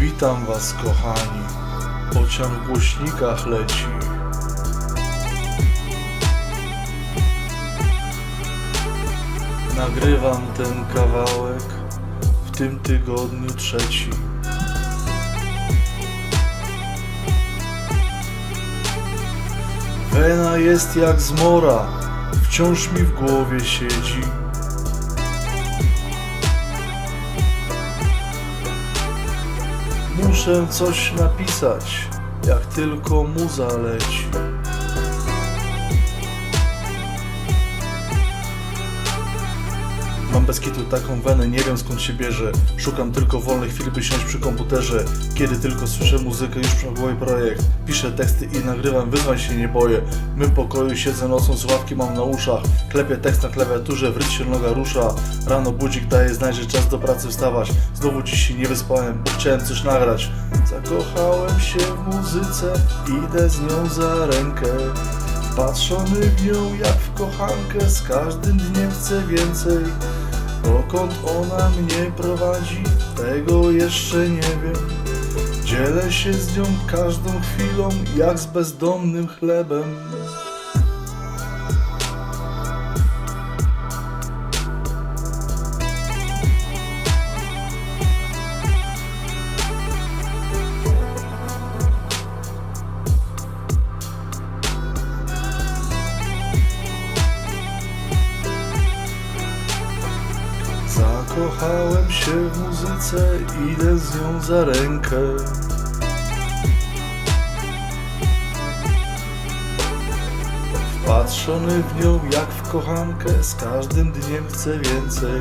Witam was kochani. Pociąg w głośnikach leci. Nagrywam ten kawałek w tym tygodniu trzeci. Wena jest jak zmora, wciąż mi w głowie siedzi. Muszę coś napisać, jak tylko muza leci. Bez kitu taką wenę, nie wiem skąd się bierze. Szukam tylko wolnych chwil, by siąść przy komputerze. Kiedy tylko słyszę muzykę, już głowie projekt. Piszę teksty i nagrywam, wyzwań się nie boję. My w pokoju siedzę nocą, słuchawki mam na uszach. Klepię tekst na klawiaturze, w rytmie noga rusza. Rano budzik daje znać, że czas do pracy wstawać. Znowu dziś się nie wyspałem, bo chciałem coś nagrać. Zakochałem się w muzyce, idę z nią za rękę. Patrzony w nią jak w kochankę, z każdym dniem chcę więcej. Dokąd ona mnie prowadzi, tego jeszcze nie wiem. Dzielę się z nią każdą chwilą, jak z bezdomnym chlebem. Zakochałem się w muzyce, idę z nią za rękę. Wpatrzony w nią jak w kochankę, z każdym dniem chcę więcej.